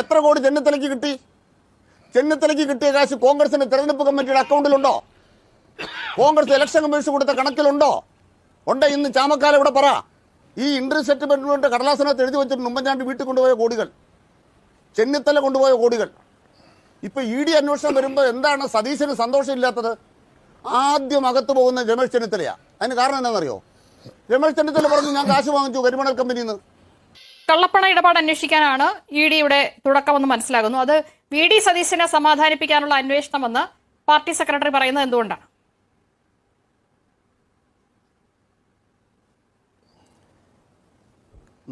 എത്ര കോടി ചെന്നിത്തലയ്ക്ക് കിട്ടി? ചെന്നിത്തലയ്ക്ക് കിട്ടിയ കാശ് കോൺഗ്രസിന്റെ തെരഞ്ഞെടുപ്പ് കമ്മിറ്റിയുടെ അക്കൗണ്ടിലുണ്ടോ? കോൺഗ്രസ് ഇലക്ഷൻ കമ്മീഷൻ കൊടുത്ത കണക്കിലുണ്ടോ? ഉണ്ട് ഇന്ന് ചാമക്കാല ഇവിടെ പറ. ഈ ഇൻട്രസ്റ്റ് സെറ്റിൽമെന്റ് കടലാസിനകത്ത് എഴുതി വെച്ചിട്ട് ഉമ്മൻചാണ്ടി വീട്ടിൽ കൊണ്ടുപോയ കോടികൾ ചെന്നിത്തല കൊണ്ടുപോയ കോടികൾ. ഇപ്പൊ ഇ ഡി അന്വേഷണം വരുമ്പോൾ എന്താണ് സതീശന് സന്തോഷമില്ലാത്തത്? ആദ്യം അകത്ത് പോകുന്ന രമേശ് ചെന്നിത്തലയാ. അതിന് കാരണം എന്താണെന്നറിയോ? രമേശ് ചെന്നിത്തല പറഞ്ഞു ഞാൻ കാശ് വാങ്ങിച്ചു കരിമണൽ കമ്പനിയിൽ നിന്ന്. കള്ളപ്പണ ഇടപാട് അന്വേഷിക്കാനാണ് ഇ ഡിയുടെ തുടക്കമെന്ന് മനസ്സിലാകുന്നു. അത് വി ഡി സതീശനെ സമാധാനിപ്പിക്കാനുള്ള അന്വേഷണമെന്ന് പാർട്ടി സെക്രട്ടറി പറയുന്നത് എന്തുകൊണ്ടാണ്?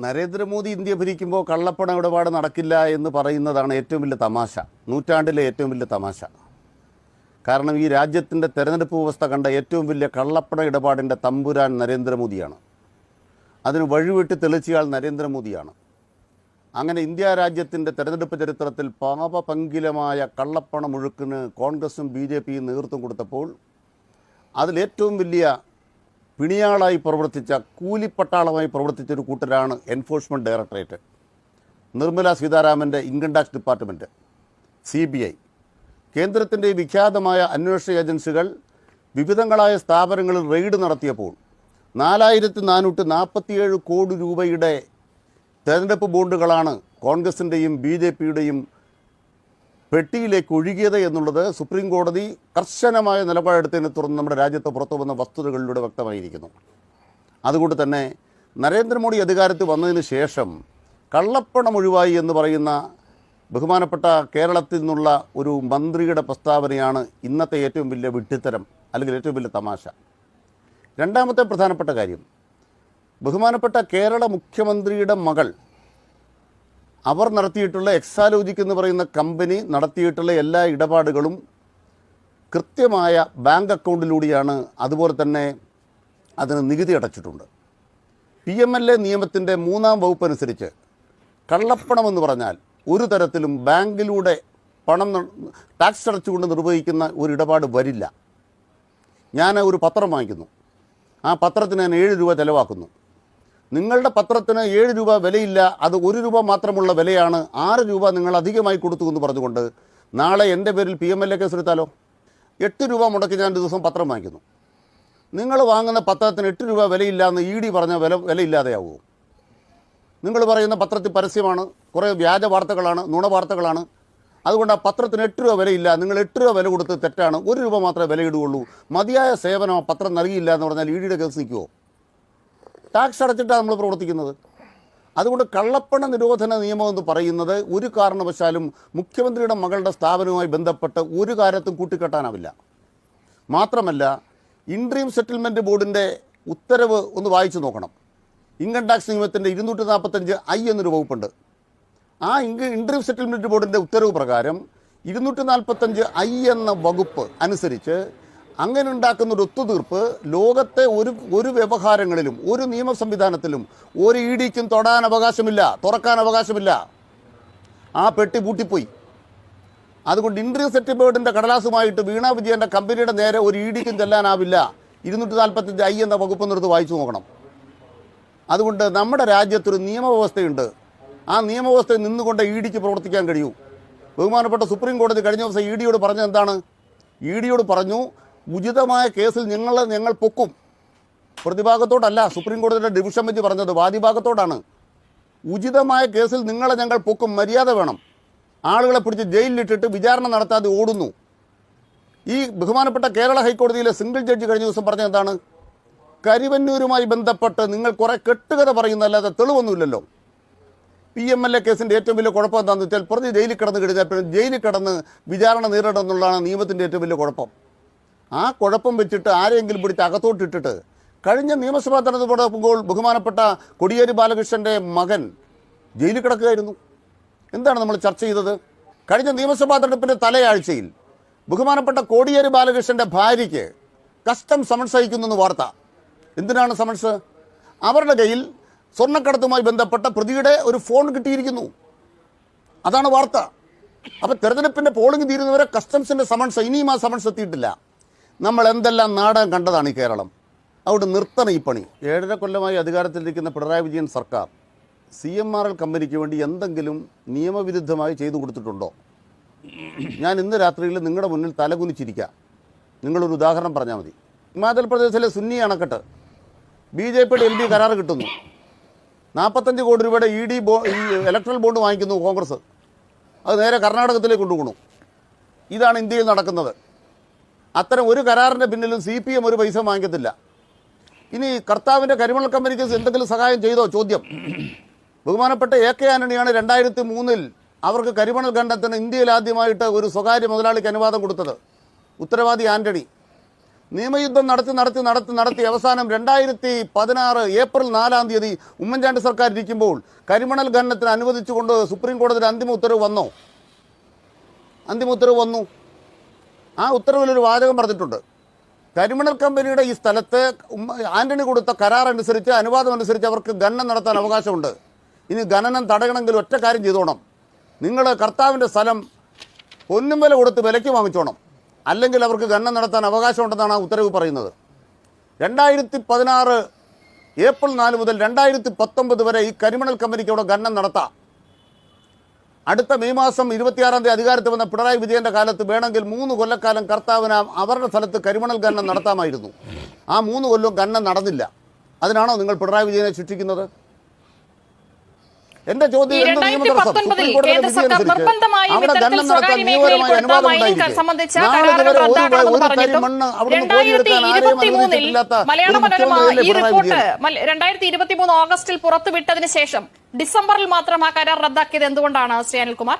നരേന്ദ്രമോദി ഇന്ത്യ ഭരിക്കുമ്പോൾ കള്ളപ്പണ ഇടപാട് നടക്കില്ല എന്ന് പറയുന്നതാണ് ഏറ്റവും വലിയ തമാശ. നൂറ്റാണ്ടിലെ ഏറ്റവും വലിയ തമാശ. കാരണം ഈ രാജ്യത്തിന്റെ തെരഞ്ഞെടുപ്പ് വ്യവസ്ഥ കണ്ട ഏറ്റവും വലിയ കള്ളപ്പണ ഇടപാടിന്റെ തമ്പുരാൻ നരേന്ദ്രമോദിയാണ്. അതിന് വഴിവിട്ട് തെളിച്ചയാൾ നരേന്ദ്രമോദിയാണ്. അങ്ങനെ ഇന്ത്യ രാജ്യത്തിന്റെ തെരഞ്ഞെടുപ്പ് ചരിത്രത്തിൽ പാപപങ്കിലമായ കള്ളപ്പണമൊഴുക്കിന് കോൺഗ്രസും ബി ജെ പിയും നേതൃത്വം കൊടുത്തപ്പോൾ അതിലേറ്റവും വലിയ പിണിയാളായി പ്രവർത്തിച്ച കൂലിപ്പട്ടാളമായി പ്രവർത്തിച്ച ഒരു കൂട്ടരാണ് enforcement directorate. Nirmala സീതാരാമന്റെ income tax department C B I. കേന്ദ്രത്തിന്റെ വിഖ്യാതമായ അന്വേഷണ ഏജൻസികൾ വിവിധങ്ങളായ സ്ഥാപനങ്ങളിൽ റെയ്ഡ് നടത്തിയപ്പോൾ നാലായിരത്തി നാനൂറ്റി നാൽപ്പത്തിയേഴ് കോടി രൂപയുടെ തെരഞ്ഞെടുപ്പ് ബോണ്ടുകളാണ് കോൺഗ്രസിന്റെയും ബി ജെ പിയുടെയും പെട്ടിയിലേക്ക് ഒഴുകിയത് എന്നുള്ളത് സുപ്രീം കോടതി കർശനമായ നിലപാടെടുത്തതിനെ തുടർന്ന് നമ്മുടെ രാജ്യത്ത് പുറത്തു വന്ന വസ്തുതകളിലൂടെ വ്യക്തമായിരിക്കുന്നു. അതുകൊണ്ട് തന്നെ നരേന്ദ്രമോദി അധികാരത്തിൽ വന്നതിന് ശേഷം കള്ളപ്പണം ഒഴിവായി എന്ന് പറയുന്ന ബഹുമാനപ്പെട്ട കേരളത്തിൽ നിന്നുള്ള ഒരു മന്ത്രിയുടെ പ്രസ്താവനയാണ് ഇന്നത്തെ ഏറ്റവും വലിയ വിഡ്ഢിത്തരം അല്ലെങ്കിൽ ഏറ്റവും വലിയ തമാശ. രണ്ടാമത്തെ പ്രധാനപ്പെട്ട കാര്യം ബഹുമാനപ്പെട്ട കേരള മുഖ്യമന്ത്രിയുടെ മകൾ അവർ നടത്തിയിട്ടുള്ള എക്സാലോജിക് എന്ന് പറയുന്ന കമ്പനി നടത്തിയിട്ടുള്ള എല്ലാ ഇടപാടുകളും കൃത്യമായ ബാങ്ക് അക്കൗണ്ടിലൂടെയാണ് അതുപോലെ തന്നെ അതിന് നികുതി അടച്ചിട്ടുണ്ട്. പി എം എൽ എ നിയമത്തിന്റെ മൂന്നാം വകുപ്പ് അനുസരിച്ച് കള്ളപ്പണം എന്ന് പറഞ്ഞാൽ ഒരു തരത്തിലും ബാങ്കിലൂടെ പണം ടാക്സ് അടച്ചുകൊണ്ട് നിർവഹിക്കുന്ന ഒരു ഇടപാട് വരില്ല. ഞാൻ ഒരു പത്രം വാങ്ങിക്കുന്നു. ആ പത്രത്തിന് ഞാൻ ഏഴ് രൂപ ചിലവാക്കുന്നു. നിങ്ങളുടെ പത്രത്തിന് ഏഴ് രൂപ വിലയില്ല അത് ഒരു രൂപ മാത്രമുള്ള വിലയാണ്. ആറ് രൂപ നിങ്ങൾ അധികമായി കൊടുത്തു എന്ന് പറഞ്ഞുകൊണ്ട് നാളെ എന്റെ പേരിൽ P M L A case എടുത്താലോ? എട്ട് രൂപ മുടക്കി ഞാൻ ദിവസം പത്രം വാങ്ങിക്കുന്നു. നിങ്ങൾ വാങ്ങുന്ന പത്രത്തിന് എട്ട് രൂപ വിലയില്ല എന്ന് ഇ ഡി പറഞ്ഞ വില വിലയില്ലാതെയാവുമോ? നിങ്ങൾ പറയുന്ന പത്രത്തിൽ പരസ്യമാണ് കുറേ വ്യാജ വാർത്തകളാണ് നുണ വാർത്തകളാണ്. അതുകൊണ്ട് ആ പത്രത്തിന് എട്ട് രൂപ വിലയില്ല. നിങ്ങൾ എട്ട് രൂപ വില കൊടുത്ത് തെറ്റാണ്. ഒരു രൂപ മാത്രമേ വിലയിടുകയുള്ളൂ മതിയായ സേവനം ആ പത്രം നൽകിയില്ല എന്ന് പറഞ്ഞാൽ ഇ ഡിയുടെ കേസ് നിൽക്കുമോ ടാക്സ് അടച്ചിട്ടാണ് നമ്മൾ പ്രവർത്തിക്കുന്നത്. അതുകൊണ്ട് കള്ളപ്പണ നിരോധന നിയമം എന്ന് പറയുന്നത് ഒരു കാരണവശാലും മുഖ്യമന്ത്രിയുടെ മകളുടെ സ്ഥാപനവുമായി ബന്ധപ്പെട്ട് ഒരു കാര്യത്തും കൂട്ടിക്കെട്ടാനാവില്ല. മാത്രമല്ല ഇൻട്രീം സെറ്റിൽമെന്റ് ബോർഡിന്റെ ഉത്തരവ് ഒന്ന് വായിച്ചു നോക്കണം. ഇൻകം ടാക്സ് നിയമത്തിന്റെ ഇരുന്നൂറ്റി നാൽപ്പത്തഞ്ച് ഐ എന്നൊരു വകുപ്പുണ്ട്. ആ ഇൻക ഇൻട്രീം സെറ്റിൽമെന്റ് ബോർഡിന്റെ ഉത്തരവ് പ്രകാരം ഇരുന്നൂറ്റി നാൽപ്പത്തഞ്ച് ഐ എന്ന വകുപ്പ് അനുസരിച്ച് അങ്ങനെ ഉണ്ടാക്കുന്ന ഒരു ഒത്തുതീർപ്പ് ലോകത്തെ ഒരു ഒരു വ്യവഹാരങ്ങളിലും ഒരു നിയമ സംവിധാനത്തിലും ഒരു ഇ ഡിക്കും തൊടാൻ അവകാശമില്ല തുറക്കാൻ അവകാശമില്ല. ആ പെട്ടി പൂട്ടിപ്പോയി. അതുകൊണ്ട് ഇൻട്രീവ് സെറ്റിൽമെന്റിന്റെ കടലാസുമായിട്ട് വീണ വിജയന്റെ കമ്പനിയുടെ നേരെ ഒരു ഇ ഡിക്കും ചെല്ലാനാവില്ല. ഇരുന്നൂറ്റി നാൽപ്പത്തഞ്ച് ഐ എന്ന വകുപ്പ് നിർത്ത് വായിച്ചു നോക്കണം. അതുകൊണ്ട് നമ്മുടെ രാജ്യത്തൊരു നിയമവ്യവസ്ഥയുണ്ട്. ആ നിയമവ്യവസ്ഥയിൽ നിന്നുകൊണ്ട് ഇ ഡിക്ക് പ്രവർത്തിക്കാൻ കഴിയൂ. ബഹുമാനപ്പെട്ട സുപ്രീം കോടതി കഴിഞ്ഞ ദിവസം ഇ ഡിയോട് പറഞ്ഞത് എന്താണ്? ഇ ഡിയോട് പറഞ്ഞു ഉചിതമായ കേസിൽ ഞങ്ങൾ ഞങ്ങൾ പൊക്കും. പ്രതിഭാഗത്തോടല്ല സുപ്രീം കോടതിയുടെ ഡിവിഷൻ ബെഞ്ച് പറഞ്ഞത് വാദിഭാഗത്തോടാണ് ഉചിതമായ കേസിൽ നിങ്ങളെ ഞങ്ങൾ പൊക്കും മര്യാദ വേണം. ആളുകളെ പിടിച്ച് ജയിലിലിട്ടിട്ട് വിചാരണ നടത്താതെ ഓടുന്നു. ഈ ബഹുമാനപ്പെട്ട കേരള ഹൈക്കോടതിയിലെ സിംഗിൾ ജഡ്ജി കഴിഞ്ഞ ദിവസം പറഞ്ഞത് എന്താണ്? കരിവന്നൂരുമായി ബന്ധപ്പെട്ട് നിങ്ങൾ കുറെ കെട്ടുകഥ പറയുന്നതല്ലാതെ തെളിവൊന്നുമില്ലല്ലോ. പി എം എൽ എ കേസിന്റെ ഏറ്റവും വലിയ കുഴപ്പം എന്താണെന്ന് വെച്ചാൽ പ്രതി ജയിലിൽ കിടന്ന് പിന്നെ ജയിലിൽ കിടന്ന് വിചാരണ നേരിടണം എന്നുള്ളതാണ് നിയമത്തിന്റെ ഏറ്റവും വലിയ കുഴപ്പം. ആ കുഴപ്പം വെച്ചിട്ട് ആരെങ്കിലും പിടിച്ച് അകത്തോട്ടിട്ടിട്ട് കഴിഞ്ഞ നിയമസഭാ തെരഞ്ഞെടുപ്പ് നടക്കുമ്പോൾ ബഹുമാനപ്പെട്ട കൊടിയേരി ബാലകൃഷ്ണന്റെ മകൻ ജയിലിൽ കിടക്കുകയായിരുന്നു. എന്താണ് നമ്മൾ ചർച്ച ചെയ്തത്? കഴിഞ്ഞ നിയമസഭാ തെരഞ്ഞെടുപ്പിന്റെ തലയാഴ്ചയിൽ ബഹുമാനപ്പെട്ട കോടിയേരി ബാലകൃഷ്ണന്റെ ഭാര്യയ്ക്ക് കസ്റ്റം സമൻസ് അയക്കുന്നു വാർത്ത. എന്തിനാണ് സമൻസ്? അവരുടെ കയ്യിൽ സ്വർണക്കടത്തുമായി ബന്ധപ്പെട്ട പ്രതിയുടെ ഒരു ഫോൺ കിട്ടിയിരിക്കുന്നു. അതാണ് വാർത്ത. അപ്പം തെരഞ്ഞെടുപ്പിന്റെ പോളിംഗ് തീരുന്നവരെ കസ്റ്റംസിന്റെ സമൺസ് ഇനിയും ആ സമൺസ് എത്തിയിട്ടില്ല. നമ്മൾ എന്തെല്ലാം നാടകം കണ്ടതാണ് ഈ കേരളം? അവിടെ നിർത്തണം ഈ പണി. ഏഴര കൊല്ലമായി അധികാരത്തിലിരിക്കുന്ന പിണറായി വിജയൻ സർക്കാർ സി എം ആർ എൽ കമ്പനിക്ക് വേണ്ടി എന്തെങ്കിലും നിയമവിരുദ്ധമായി ചെയ്തു കൊടുത്തിട്ടുണ്ടോ? ഞാൻ ഇന്ന് രാത്രിയിൽ നിങ്ങളുടെ മുന്നിൽ തലകുനിച്ചിരിക്കാം. നിങ്ങളൊരു ഉദാഹരണം പറഞ്ഞാൽ മതി. ഹിമാചൽ പ്രദേശിലെ സുന്നി അണക്കെട്ട്. ബി ജെ പിയുടെ എം പി കരാർ കിട്ടുന്നു. നാൽപ്പത്തഞ്ച് കോടി രൂപയുടെ ഇ ഡി ബോ ഈ ഇലക്ട്രൽ ബോണ്ട് വാങ്ങിക്കുന്നു കോൺഗ്രസ്. അത് നേരെ കർണാടകത്തിലേക്ക് കൊണ്ടുപോകണു. ഇതാണ് ഇന്ത്യയിൽ നടക്കുന്നത്. അത്തരം ഒരു കരാറിന്റെ പിന്നിലും സി പി എം ഒരു പൈസ വാങ്ങിക്കത്തില്ല. ഇനി കർത്താവിന്റെ കരിമണൽ കമ്പനിക്ക് എന്തെങ്കിലും സഹായം ചെയ്തോ? ചോദ്യം. ബഹുമാനപ്പെട്ട എ കെ ആന്റണിയാണ് രണ്ടായിരത്തി മൂന്നിൽ അവർക്ക് കരിമണൽ ഖണ്ഡത്തിന് ഇന്ത്യയിൽ ആദ്യമായിട്ട് ഒരു സ്വകാര്യ മുതലാളിക്ക് അനുവാദം കൊടുത്തത്. ഉത്തരവാദി ആന്റണി. നിയമയുദ്ധം നടത്തി നടത്തി നടത്തി നടത്തി അവസാനം രണ്ടായിരത്തി പതിനാറ് ഏപ്രിൽ നാലാം തീയതി ഉമ്മൻചാണ്ടി സർക്കാർ ഇരിക്കുമ്പോൾ കരിമണൽ ഖനനത്തിന് അനുവദിച്ചുകൊണ്ട് സുപ്രീം കോടതിയിൽ അന്തിമ ഉത്തരവ് വന്നോ? അന്തിമ ഉത്തരവ് വന്നു. ആ ഉത്തരവിലൊരു വാചകം പറഞ്ഞിട്ടുണ്ട്. കരിമണൽ കമ്പനിയുടെ ഈ സ്ഥലത്ത് ആന്റണി കൊടുത്ത കരാർ അനുസരിച്ച് അനുവാദം അനുസരിച്ച് അവർക്ക് ഖനനം നടത്താൻ അവകാശമുണ്ട്. ഇനി ഖനനം തടയണമെങ്കിൽ ഒറ്റ കാര്യം ചെയ്തോണം. നിങ്ങൾ കർത്താവിന്റെ സ്ഥലം പൊന്നും വില കൊടുത്ത് വിലയ്ക്ക് വാങ്ങിച്ചോണം. അല്ലെങ്കിൽ അവർക്ക് ഖനനം നടത്താൻ അവകാശമുണ്ടെന്നാണ് ആ ഉത്തരവ് പറയുന്നത്. രണ്ടായിരത്തി പതിനാറ് ഏപ്രിൽ നാല് മുതൽ രണ്ടായിരത്തി പത്തൊമ്പത് വരെ ഈ കരിമണൽ കമ്പനിക്ക് അവിടെ ഖനനം നടത്താം. അടുത്ത മെയ് മാസം ഇരുപത്തിയാറാം തീയതി അധികാരത്തിൽ വന്ന പിണറായി വിജയന്റെ കാലത്ത് വേണമെങ്കിൽ മൂന്ന് കൊല്ലക്കാലം കർത്താവിന് അവരുടെ സ്ഥലത്ത് കരിമണൽ ഖനനം നടത്താമായിരുന്നു. ആ മൂന്ന് കൊല്ലം ഖനനം നടന്നില്ല. അതിനാണോ നിങ്ങൾ പിണറായി വിജയനെ ശിക്ഷിക്കുന്നത് എന്റെ ചോദ്യം ഈ എന്ത് രണ്ടായിരത്തി നിയമതടസ്സം? പത്തൊൻപതിൽ സുപ്രീം കോടതിയുടെ കേന്ദ്ര വിധി സർക്കാർ അനുസരിച്ച് ചോദ്യം അവിടെ ഖനനം നടത്താൻ നിയമപരമായ അനുവാദം ഉണ്ടായിരിക്കെ. മണ്ണ് കോരിയെടുക്കാൻ ആരെയും അനുവദിച്ചിട്ടില്ലാത്ത രണ്ടായിരത്തി ഇരുപത്തി മൂന്ന് ഓഗസ്റ്റിൽ പുറത്തുവിട്ടതിന് ശേഷം ഡിസംബറിൽ മാത്രം ആ കരാർ റദ്ദാക്കിയത് എന്തുകൊണ്ടാണ് ശ്രീ അനിൽകുമാർ?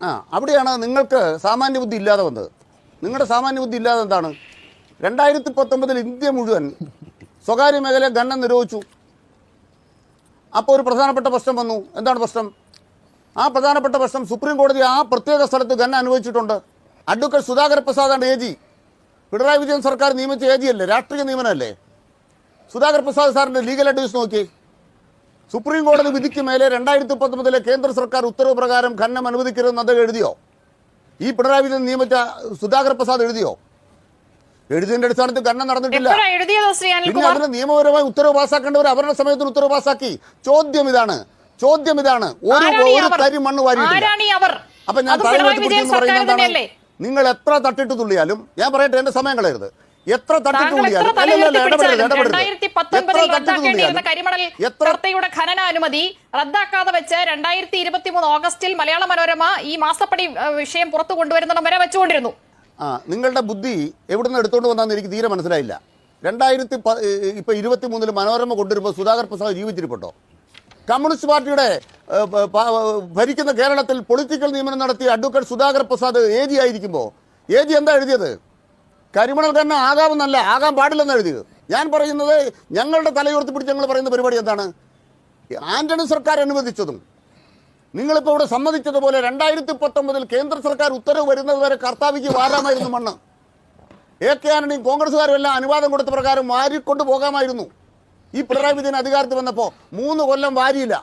ആ അവിടെയാണ് നിങ്ങൾക്ക് സാമാന്യ ബുദ്ധി ഇല്ലാതെ വന്നത്. നിങ്ങളുടെ സാമാന്യ ബുദ്ധി ഇല്ലാതെ എന്താണ്? രണ്ടായിരത്തി പത്തൊമ്പതിൽ ഇന്ത്യ മുഴുവൻ സ്വകാര്യ മേഖല ഖനനം നിരോധിച്ചു. അപ്പോൾ ഒരു പ്രധാനപ്പെട്ട പ്രശ്നം വന്നു. എന്താണ് പ്രശ്നം? ആ പ്രധാനപ്പെട്ട പ്രശ്നം സുപ്രീം കോടതി ആ പ്രത്യേക സ്ഥലത്ത് ഖനനം അനുവദിച്ചിട്ടുണ്ട്. അഡ്വക്കേറ്റ് സുധാകര പ്രസാദാണ് എ ജി. പിണറായി വിജയൻ സർക്കാർ നിയമിച്ച എ ജി അല്ലേ? രാഷ്ട്രീയ നിയമനമല്ലേ സുധാകർ പ്രസാദ് സാറിന്റെ ലീഗൽ അഡ്വൈസ് നോക്കി. സുപ്രീം കോടതി വിധിക്ക് മേലെ രണ്ടായിരത്തി പത്തൊമ്പതിലെ കേന്ദ്ര സർക്കാർ ഉത്തരവ് പ്രകാരം ഖനനം അനുവദിക്കരുതെന്ന് അദ്ദേഹം എഴുതിയോ? ഈ പിണറായി വിജയൻ നിയമിച്ച സുധാകർ പ്രസാദ് എഴുതിയോ? എഴുതിയതിന്റെ അടിസ്ഥാനത്തിൽ ഖനനം നടന്നിട്ടില്ല. പിന്നെ അതിന് നിയമപരമായി ഉത്തരവ് പാസ്സാക്കേണ്ടവർ അവരുടെ സമയത്തിന് ഉത്തരവ് പാസ്സാക്കി ചോദ്യം ഇതാണ്. ചോദ്യം ഇതാണ്. ഒരു ഒരു? തരി മണ്ണ് വാരിയിട്ടില്ല. അവർ? അപ്പൊ ഞാൻ പറയുന്നത് നിങ്ങൾ എത്ര തട്ടിട്ട് തുള്ളിയാലും ഞാൻ പറയട്ടെ എന്റെ സമയം കളയരുത്. എത്ര കർത്തയുടെ ഖനന അനുമതി റദ്ദാക്കാതെ വെച്ച് രണ്ടായിരത്തി ഇരുപത്തി മൂന്ന് ഓഗസ്റ്റിൽ മലയാള മനോരമ ഈ മാസപ്പടി വിഷയം പുറത്തു കൊണ്ടുവരുന്നിടം വരെ വെച്ചുകൊണ്ടിരുന്നു. ആ നിങ്ങളുടെ ബുദ്ധി എവിടെ നിന്ന് എടുത്തുകൊണ്ട് വന്നാന്ന് എനിക്ക് തീരെ മനസ്സിലായില്ല. രണ്ടായിരത്തി പ ഇപ്പം ഇരുപത്തി മൂന്നിൽ മനോരമ കൊണ്ടുവരുമ്പോൾ സുധാകർ പ്രസാദ് ജീവിച്ചിരിപ്പുണ്ടോ? കമ്മ്യൂണിസ്റ്റ് പാർട്ടിയുടെ ഭരിക്കുന്ന കേരളത്തിൽ പൊളിറ്റിക്കൽ നിയമനം നടത്തിയ advocate Sudhakar Prasad A G ആയിരിക്കുമ്പോൾ എ ജി എന്താ എഴുതിയത്? കരിമണൽ തന്നെ ആകാമെന്നല്ല ആകാൻ പാടില്ലെന്ന് എഴുതിയത്. ഞാൻ പറയുന്നത് ഞങ്ങളുടെ തലയുയർത്തി പിടിച്ച് ഞങ്ങൾ പറയുന്ന പരിപാടി എന്താണ്? ആന്റണി സർക്കാർ അനുവദിച്ചതും നിങ്ങളിപ്പോൾ ഇവിടെ സമ്മതിച്ചതുപോലെ രണ്ടായിരത്തി പത്തൊമ്പതിൽ കേന്ദ്ര സർക്കാർ ഉത്തരവ് വരുന്നത് വരെ കർത്താവിക്ക് വാരാമായിരുന്നു മണ്ണ്. എ കെ ആന്റണിയും കോൺഗ്രസ്സുകാരും എല്ലാം അനുവാദം കൊടുത്ത പ്രകാരം വാരിക്കൊണ്ട് പോകാമായിരുന്നു. ഈ പിണറായി വിജയൻ അധികാരത്തിൽ വന്നപ്പോൾ മൂന്ന് കൊല്ലം വാരിയില്ല.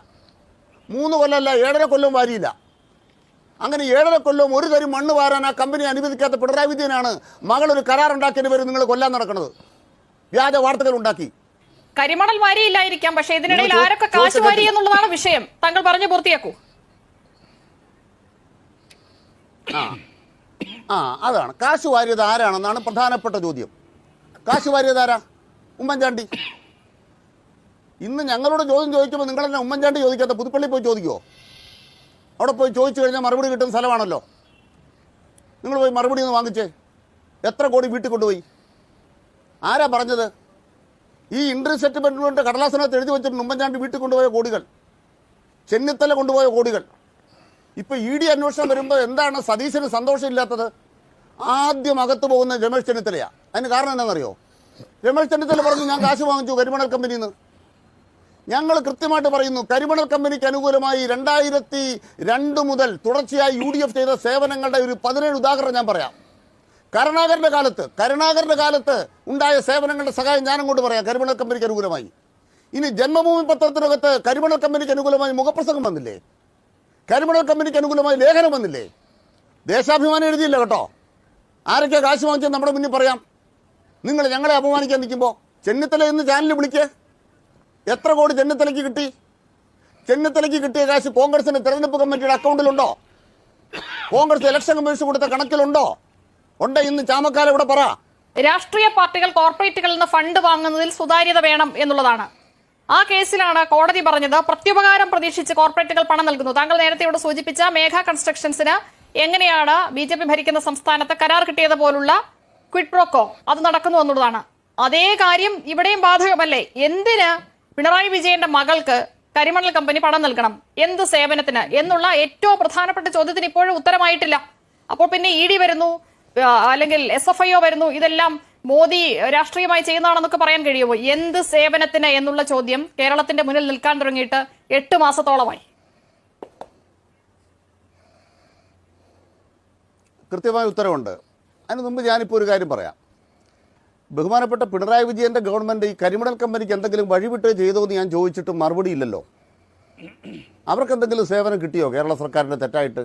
മൂന്ന് കൊല്ലമല്ല ഏഴര കൊല്ലം വാരിയില്ല. അങ്ങനെ ഏഴര കൊല്ലം ഒരു തരി മണ്ണ് വാരാൻ ആ കമ്പനി അനുവദിക്കാത്ത പിണറായി വിജയനാണ് മകളൊരു ഉണ്ടാക്കിയതിന് പേര് നിങ്ങൾ കൊല്ലാൻ നടക്കുന്നത്. വ്യാജ വാർത്തകൾ ഉണ്ടാക്കി. കരിമണൽ വാരിയില്ലായിരിക്കാം പക്ഷേ ഇതിനിടയിൽ ആരൊക്കെ കാശ് വാരി എന്നുള്ളതാണ് വിഷയം. താങ്കൾ പറഞ്ഞു പൂർത്തിയാക്കൂ. ആ. ആ അതാണ്. കാശ് വാരിയത് ആരാണെന്നാണ് പ്രധാനപ്പെട്ട ചോദ്യം. കാശ് വാരിയത് ആരാ? ഉമ്മൻചാണ്ടി. ഇന്ന് ഞങ്ങളോട് ചോദ്യം ചോദിക്കുമ്പോൾ നിങ്ങൾ തന്നെ ഉമ്മൻചാണ്ടി ചോദിക്കാത്ത പുതുപ്പള്ളി പോയി ചോദിക്കുമോ അവിടെ പോയി ചോദിച്ചു കഴിഞ്ഞാൽ മറുപടി കിട്ടുന്ന സ്ഥലമാണല്ലോ. നിങ്ങൾ പോയി മറുപടി ഒന്ന് വാങ്ങിച്ചേ. എത്ര കോടി വീട്ടിൽ കൊണ്ടുപോയി? ആരാ പറഞ്ഞത്? ഈ ഇൻട്രസ്റ്റ് സെറ്റിൽമെന്റ് കടലാസനകത്ത് എഴുതി വെച്ചിട്ടുണ്ട് ഉമ്മൻചാണ്ടി വീട്ടിൽ കൊണ്ടുപോയ കോടികൾ. ചെന്നിത്തല കൊണ്ടുപോയ കോടികൾ. ഇപ്പൊ ഇ ഡി അന്വേഷണം വരുമ്പോൾ എന്താണ് സതീശന് സന്തോഷമില്ലാത്തത്? ആദ്യം അകത്ത് പോകുന്ന രമേശ് ചെന്നിത്തലയാ. അതിന് കാരണം എന്താണെന്നറിയോ? രമേശ് ചെന്നിത്തല പറഞ്ഞു ഞാൻ കാശ് വാങ്ങിച്ചു കരിമണൽ കമ്പനിയിൽ നിന്ന് ഞങ്ങൾ കൃത്യമായിട്ട് പറയുന്നു കരിമണൽ കമ്പനിക്ക് അനുകൂലമായി രണ്ടായിരത്തി രണ്ട് മുതൽ തുടർച്ചയായി യു ഡി എഫ് ചെയ്ത സേവനങ്ങളുടെ ഒരു പതിനേഴ് ഉദാഹരണം ഞാൻ പറയാം. കരുണാകരന്റെ കാലത്ത് കരുണാകരന്റെ കാലത്ത് ഉണ്ടായ സേവനങ്ങളുടെ സഹായം ഞാനും കൊണ്ട് പറയാം കരിമണൽ കമ്പനിക്ക് അനുകൂലമായി. ഇനി ജന്മഭൂമി പത്രത്തിനകത്ത് കരിമണൽ കമ്പനിക്ക് അനുകൂലമായി മുഖപ്രസംഗം വന്നില്ലേ? കരിമണൽ കമ്പനിക്ക് അനുകൂലമായി ലേഖനം വന്നില്ലേ? ദേശാഭിമാനം എഴുതിയില്ല കേട്ടോ. ആരൊക്കെ കാശ് വാങ്ങിച്ചത് നമ്മുടെ മുന്നിൽ പറയാം. നിങ്ങൾ ഞങ്ങളെ അപമാനിക്കാൻ നിൽക്കുമ്പോൾ ചെന്നിത്തല ഇന്ന് ചാനലിൽ വിളിക്കേ. എത്ര കോടി ചെന്നിത്തലയ്ക്ക് കിട്ടി? ചെന്നിത്തലയ്ക്ക് കിട്ടിയ കാശ് കോൺഗ്രസിന്റെ തെരഞ്ഞെടുപ്പ് കമ്മിറ്റിയുടെ അക്കൗണ്ടിലുണ്ടോ കോൺഗ്രസ് ഇലക്ഷൻ കമ്മീഷൻ കൊടുത്ത കണക്കിലുണ്ടോ? ഉണ്ട്? ഇന്ന് ചാമക്കാല ഇവിടെ പറ. രാഷ്ട്രീയ പാർട്ടികൾ കോർപ്പറേറ്റുകളിൽ നിന്ന് ഫണ്ട് വാങ്ങുന്നതിൽ സുതാര്യത വേണം എന്നുള്ളതാണ്. ആ കേസിലാണ് കോടതി പറഞ്ഞത്. പ്രത്യുപകാരം പ്രതീക്ഷിച്ച് കോർപ്പറേറ്റുകൾ പണം നൽകുന്നു. താങ്കൾ നേരത്തെ ഇവിടെ സൂചിപ്പിച്ച മേഘ കൺസ്ട്രക്ഷൻസിന് എങ്ങനെയാണ് ബി ജെ പി ഭരിക്കുന്ന സംസ്ഥാനത്ത് കരാർ കിട്ടിയത് പോലുള്ള ക്വിഡ് പ്രോക്കോ അത് നടക്കുന്നു എന്നുള്ളതാണ്. അതേ കാര്യം ഇവിടെയും ബാധകമല്ലേ? എന്തിന് പിണറായി വിജയന്റെ മകൾക്ക് കരിമണൽ കമ്പനി പണം നൽകണം? എന്ത് സേവനത്തിന്? എന്നുള്ള ഏറ്റവും പ്രധാനപ്പെട്ട ചോദ്യത്തിന് ഇപ്പോഴും ഉത്തരമായിട്ടില്ല. അപ്പോൾ പിന്നെ ഇ ഡി വരുന്നു അല്ലെങ്കിൽ എസ് എഫ് ഐ ഒ വരുന്നു ഇതെല്ലാം മോദി രാഷ്ട്രീയമായി ചെയ്യുന്നതാണെന്നൊക്കെ പറയാൻ കഴിയുമോ? എന്ത് സേവനത്തിന് എന്നുള്ള ചോദ്യം കേരളത്തിന്റെ മുന്നിൽ നിൽക്കാൻ തുടങ്ങിയിട്ട് എട്ട് മാസത്തോളമായി. കൃത്യമായ ഉത്തരവുണ്ട്. അതിന് മുമ്പ് ഞാനിപ്പോൾ ഒരു കാര്യം പറയാം. ബഹുമാനപ്പെട്ട പിണറായി വിജയന്റെ ഗവൺമെന്റ് ഈ കരിമണൽ കമ്പനിക്ക് എന്തെങ്കിലും വഴിവിട്ട് ചെയ്തോ എന്ന് ഞാൻ ചോദിച്ചിട്ട് മറുപടി ഇല്ലല്ലോ. അവർക്ക് എന്തെങ്കിലും സേവനം കിട്ടിയോ കേരള സർക്കാരിന്റെ തെറ്റായിട്ട്?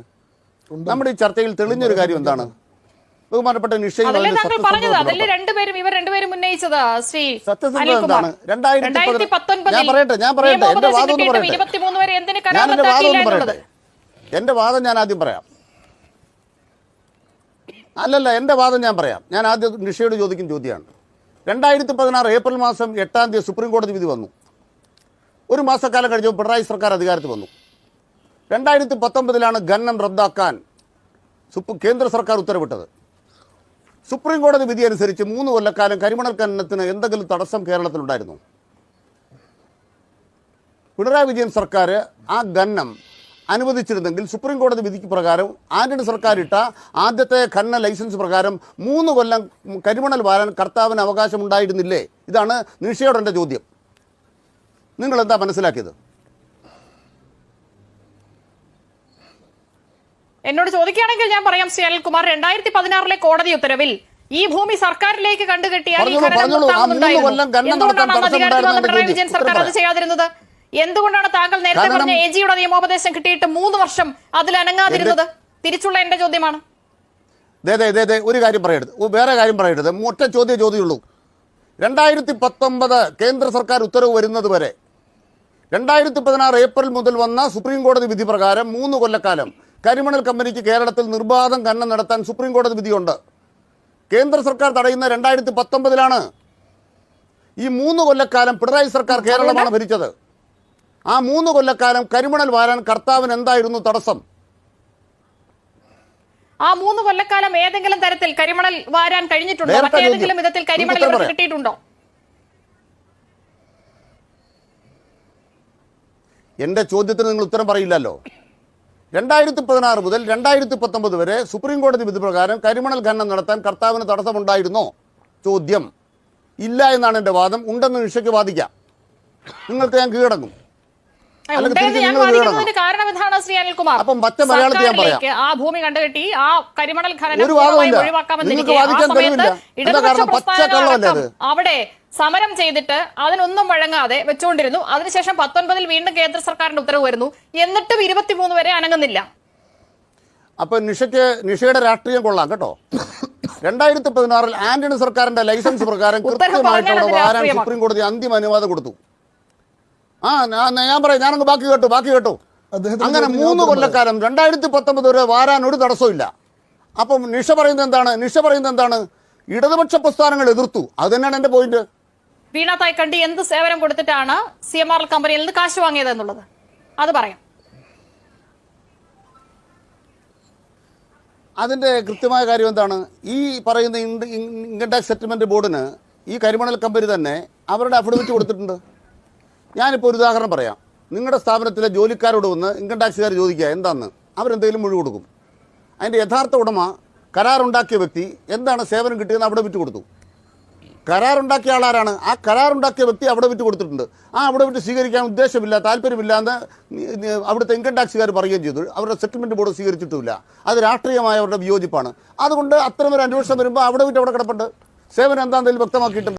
നമ്മുടെ ഈ ചർച്ചയിൽ തെളിഞ്ഞൊരു കാര്യം എന്താണ്? ബഹുമാനപ്പെട്ട നിശ്ചയം. രണ്ടുപേരും ഇവർ രണ്ടുപേരും ഉന്നയിച്ചത് ശ്രീ എന്താണ്? രണ്ടായിരത്തി ഞാൻ പറയട്ടെ, ഞാൻ പറയട്ടെ, എന്റെ വാദം ഇരുപത്തിമൂന്ന് വരെ എന്തിന് ഞാൻ എന്റെ വാദം പറയട്ടെ. എന്റെ വാദം ഞാൻ ആദ്യം പറയാം. അല്ലല്ല എന്റെ വാദം ഞാൻ പറയാം. ഞാൻ ആദ്യം നിഷയോട് ചോദിക്കും ചോദ്യമാണ്. രണ്ടായിരത്തി പതിനാറ് ഏപ്രിൽ മാസം എട്ടാം തീയതി സുപ്രീം കോടതി വിധി വന്നു. ഒരു മാസക്കാലം കഴിഞ്ഞപ്പോൾ പിണറായി സർക്കാർ അധികാരത്തിൽ വന്നു. രണ്ടായിരത്തി പത്തൊമ്പതിലാണ് ഖനനം റദ്ദാക്കാൻ കേന്ദ്ര സർക്കാർ ഉത്തരവിട്ടത്. സുപ്രീം കോടതി വിധി അനുസരിച്ച് മൂന്ന് കൊല്ലക്കാലം കരിമണൽ ഖനനത്തിന് എന്തെങ്കിലും തടസ്സം കേരളത്തിലുണ്ടായിരുന്നു. പിണറായി വിജയൻ സർക്കാർ ആ ഖനനം അനുവദിച്ചിരുന്നെങ്കിൽ സുപ്രീം കോടതി വിധിക്ക് പ്രകാരം ആന്റണി സർക്കാർ ഇട്ട ആദ്യത്തെ ഖനന ലൈസൻസ് പ്രകാരം മൂന്ന് കൊല്ലം കരിമണൽ വാരാൻ കർത്താവിന് അവകാശമുണ്ടായിരുന്നില്ലേ? ഇതാണ് നിഷയോടെ ചോദ്യം. നിങ്ങൾ എന്താ മനസ്സിലാക്കിയത്? എന്നോട് ചോദിക്കുകയാണെങ്കിൽ ഞാൻ പറയാം ശ്രീ അനിൽകുമാർ രണ്ടായിരത്തി പതിനാറിലെ കോടതി ഉത്തരവിൽ ഈ ഭൂമി സർക്കാരിലേക്ക് കണ്ടുകെട്ടിയാൽ ഈ ഖനനം നിർത്താമെന്നുണ്ടായിരുന്നു. ഖനനം എന്തുകൊണ്ടാണ് അന്ന് അധികാരത്തിൽ വന്ന പിണറായി വിജയൻ സർക്കാർ അത് ചെയ്യാതിരുന്നത്? എന്തുകൊണ്ടാണ് താങ്കൾ നേരത്തെ പറഞ്ഞ എ ജിയുടെ നിയമോപദേശം കിട്ടിയിട്ട് മൂന്ന് വർഷം അതിൽ അനങ്ങാതിരുന്നത്? തിരിച്ചുള്ള എന്റെ ചോദ്യമാണ്. ഒരു കാര്യം പറയരുത്. വേറെ കാര്യം പറയരുത്. ഒറ്റ ചോദ്യം ചോദ്യമുള്ളൂ രണ്ടായിരത്തി പത്തൊമ്പത് കേന്ദ്ര സർക്കാർ ഉത്തരവ് വരുന്നത് വരെ രണ്ടായിരത്തി പതിനാറ് ഏപ്രിൽ മുതൽ വന്ന സുപ്രീം കോടതി വിധി പ്രകാരം മൂന്ന് കൊല്ലക്കാലം കരിമണൽ കമ്പനിക്ക് കേരളത്തിൽ നിർബാധം ഖനനം നടത്താൻ സുപ്രീം കോടതി വിധിയുണ്ട്. കേന്ദ്ര സർക്കാർ തടയുന്ന രണ്ടായിരത്തി പത്തൊമ്പതിലാണ് ഈ മൂന്ന് കൊല്ലക്കാലം പിണറായി സർക്കാർ കേരളമാണ് ഭരിച്ചത്. ആ മൂന്ന് കൊല്ലക്കാലം കരിമണൽ വാരാൻ കർത്താവിന് എന്തായിരുന്നു തടസ്സം? ആ മൂന്ന് കൊല്ലക്കാലം ഏതെങ്കിലും തരത്തിൽ കരിമണൽ വാരാൻ കഴിഞ്ഞിട്ടുണ്ടോ? എന്റെ മറ്റേതെങ്കിലും ചോദ്യം. വിധത്തിൽ കരിമണൽ കിട്ടിയിട്ടുണ്ടോ? എന്റെ ചോദ്യത്തിന് നിങ്ങൾ ഉത്തരം പറയില്ലല്ലോ. രണ്ടായിരത്തി പതിനാറ് മുതൽ രണ്ടായിരത്തി പത്തൊമ്പത് വരെ സുപ്രീം കോടതി വിധി പ്രകാരം കരിമണൽ ഖനനം നടത്താൻ കർത്താവിന് തടസ്സമുണ്ടായിരുന്നോ? ചോദ്യം. ഇല്ല എന്നാണ് എന്റെ വാദം. ഉണ്ടെന്ന് നിഷയ്ക്ക് വാദിക്കാം. നിങ്ങൾക്ക് ഞാൻ കീഴടങ്ങും. അപ്പം പച്ച മലയാളത്തിൽ ഞാൻ പറയാം. ആ ഭൂമി കണ്ടുകെട്ടി ആ കരിമണൽ ഖനനം? അവിടെ സമരം ചെയ്തിട്ട് അതിനൊന്നും വഴങ്ങാതെ വെച്ചുകൊണ്ടിരുന്നു. അതിനുശേഷം പത്തൊൻപതിൽ വീണ്ടും കേന്ദ്ര സർക്കാരിന്റെ ഉത്തരവ് വരുന്നു. എന്നിട്ടും ഇരുപത്തിമൂന്ന് വരെ അനങ്ങുന്നില്ല. അപ്പൊ നിഷയ്ക്ക് നിഷയുടെ രാഷ്ട്രീയം കൊള്ളാം കേട്ടോ. രണ്ടായിരത്തി പതിനാറിൽ ആന്റണി സർക്കാരിന്റെ ലൈസൻസ് പ്രകാരം കൃത്യമായിട്ടുള്ള വാരം വാരാൻ സുപ്രീം കോടതി അന്തിമ അനുവാദം കൊടുത്തു. ആ ഞാൻ ഞാൻ പറയാം ഞാനങ്ങ് ബാക്കി കേട്ടു ബാക്കി കേട്ടു. അങ്ങനെ മൂന്ന് കൊല്ലക്കാലം രണ്ടായിരത്തി പത്തൊമ്പത് വരെ വാരാൻ ഒരു തടസ്സവും ഇല്ല. അപ്പം നിഷ പറയുന്നത് എന്താണ്? നിഷ പറയുന്നത് എന്താണ്? ഇടതുപക്ഷ പ്രസ്ഥാനങ്ങൾ എതിർത്തു. അത് തന്നെയാണ് എന്റെ പോയിന്റ് വീണ തായ്ക്കണ്ടി എന്ത് സേവനം കൊടുത്തിട്ടാണ് സി എം ആർ എൽ കമ്പനിയിൽ നിന്ന് കാശ് വാങ്ങിയത് എന്നുള്ളത്? അത് പറയാം. അതിന്റെ കൃത്യമായ കാര്യം എന്താണ്? ഈ പറയുന്ന ഇൻകം ടാക്സ് സെറ്റിൽമെന്റ് ബോർഡിന് ഈ കരിമണൽ കമ്പനി തന്നെ അവരുടെ അഫിഡവിറ്റ് കൊടുത്തിട്ടുണ്ട്. ഞാനിപ്പോൾ ഒരു ഉദാഹരണം പറയാം. നിങ്ങളുടെ സ്ഥാപനത്തിലെ ജോലിക്കാരോട് വന്ന് ഇൻകം ടാക്സുകാർ ചോദിക്കുക എന്താന്ന്? അവരെന്തെങ്കിലും മൊഴി കൊടുക്കും. അതിന്റെ യഥാർത്ഥ ഉടമ കരാറുണ്ടാക്കിയ വ്യക്തി എന്താണ് സേവനം കിട്ടിയെന്ന് അവിടെ വിറ്റ് കൊടുത്തു. കരാറുണ്ടാക്കിയ ആളാരാണ്? ആ കരാറുണ്ടാക്കിയ വ്യക്തി അവിടെ വിട്ട് കൊടുത്തിട്ടുണ്ട്. ആ അവിടെ വിട്ട് സ്വീകരിക്കാൻ ഉദ്ദേശമില്ല താല്പര്യമില്ല എന്ന് അവിടുത്തെ ഇൻകം ടാക്സുകാർ പറയുകയും ചെയ്തു. അവരുടെ സെറ്റിൽമെന്റ് ബോർഡ് സ്വീകരിച്ചിട്ടില്ല അത് രാഷ്ട്രീയമായ അവരുടെ വിയോജിപ്പാണ്. അതുകൊണ്ട് അത്തരമൊരു അന്വേഷണം വരുമ്പോൾ അവിടെ വിട്ട് അവിടെ കിടപ്പുണ്ട്? സേവനം എന്താണെങ്കിലും വ്യക്തമാക്കിയിട്ടുണ്ട്